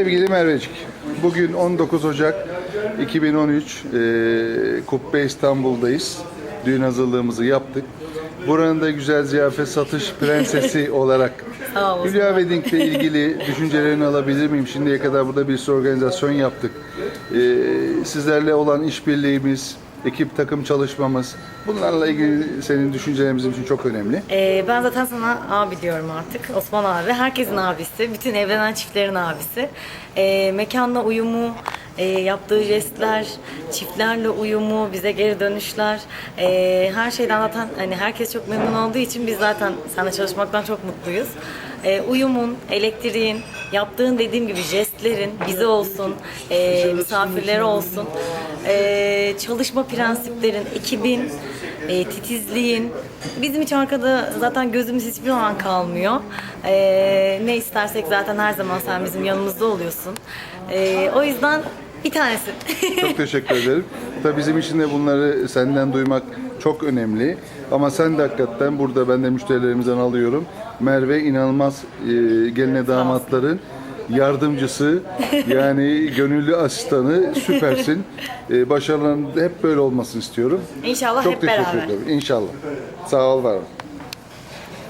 Sevgili Mervecik, bugün 19 Ocak 2013 e, Kubbe İstanbul'dayız. Düğün hazırlığımızı yaptık. Buranın da güzel ziyafet satış prensesi olarak Sağ ol. Hülya Wedding ile ilgili düşüncelerini alabilir miyim? Şimdiye kadar burada bir sürü organizasyon yaptık. E, sizlerle olan işbirliğimiz, ekip takım çalışmamız bunlarla ilgili senin düşüncelerin bizim için çok önemli. Ee, ben zaten sana abi diyorum artık. Osman abi. Herkesin abisi. Bütün evlenen çiftlerin abisi. Ee, mekanla uyumu, e, yaptığı jestler, çiftlerle uyumu, bize geri dönüşler. e, her şeyden zaten hani herkes çok memnun olduğu için biz zaten seninle çalışmaktan çok mutluyuz. E, uyumun, elektriğin, yaptığın dediğim gibi jestlerin bize olsun, e, misafirlere olsun, e, çalışma prensiplerin, ekibin, e, titizliğin. Bizim hiç arkada zaten gözümüz hiçbir zaman kalmıyor. E, ne istersek zaten her zaman sen bizim yanımızda oluyorsun. E, o yüzden bir tanesi. Çok teşekkür ederim. Tabii bizim için de bunları senden duymak çok önemli. Ama sen de hakikaten burada ben de müşterilerimizden alıyorum. Merve inanılmaz e, geline damatların yardımcısı yani gönüllü asistanı süpersin. E, başarıların hep böyle olmasını istiyorum. İnşallah çok hep teşekkür beraber. ederim. İnşallah. Sağ ol var ol.